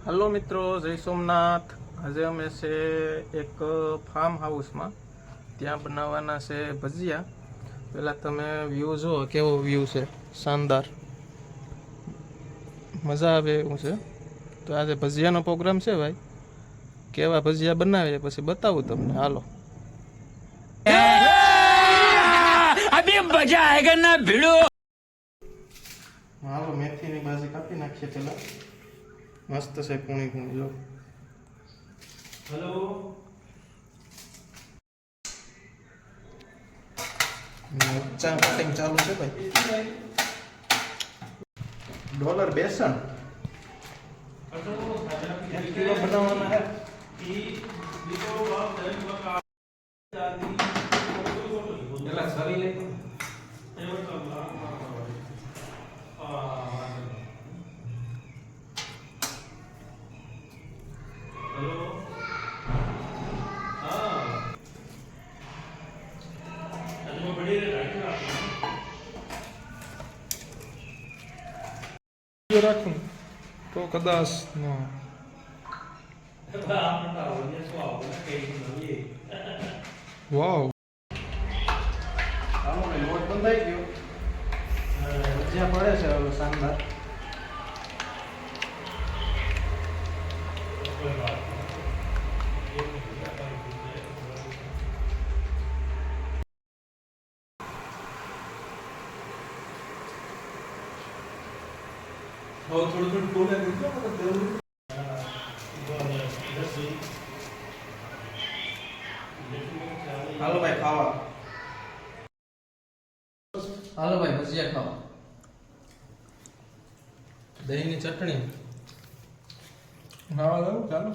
Hello મિત્રો જય સોમનાથ. આજે અમે છે એક ફાર્મ હાઉસમાં ત્યાં બનાવવાના છે ભજીયા. પહેલાં તમે વ્યૂ જુઓ કેવો વ્યૂ છે? શાનદાર. મજા આવે એવું છે. તો આજે ભજીયાનો પ્રોગ્રામ છે ભાઈ? કેવા ભજીયા બનાવીએ પછી બતાવું તમને. હાલો. મજા ભીડો. હાલો મેથીની બાજી કાપી નાખીએ પહેલાં. મસ્ત છે કુણી કુણી જો. હેલો ચા કટિંગ ચાલુ છે ભાઈ? ડોલર બેસન. એક કિલો બનાવવાના રાખું તો કદાચ ના વાવ હાલો ભાઈ લોટ બંધાઈ ગયો ભજીયા પડે છે હવે શાનદાર હાલો ભાઈ ખાવા. હાલો ભાઈ ભજીયા ખાવા. દહીંની ચટણી. ખાવા દઉં ચાલો.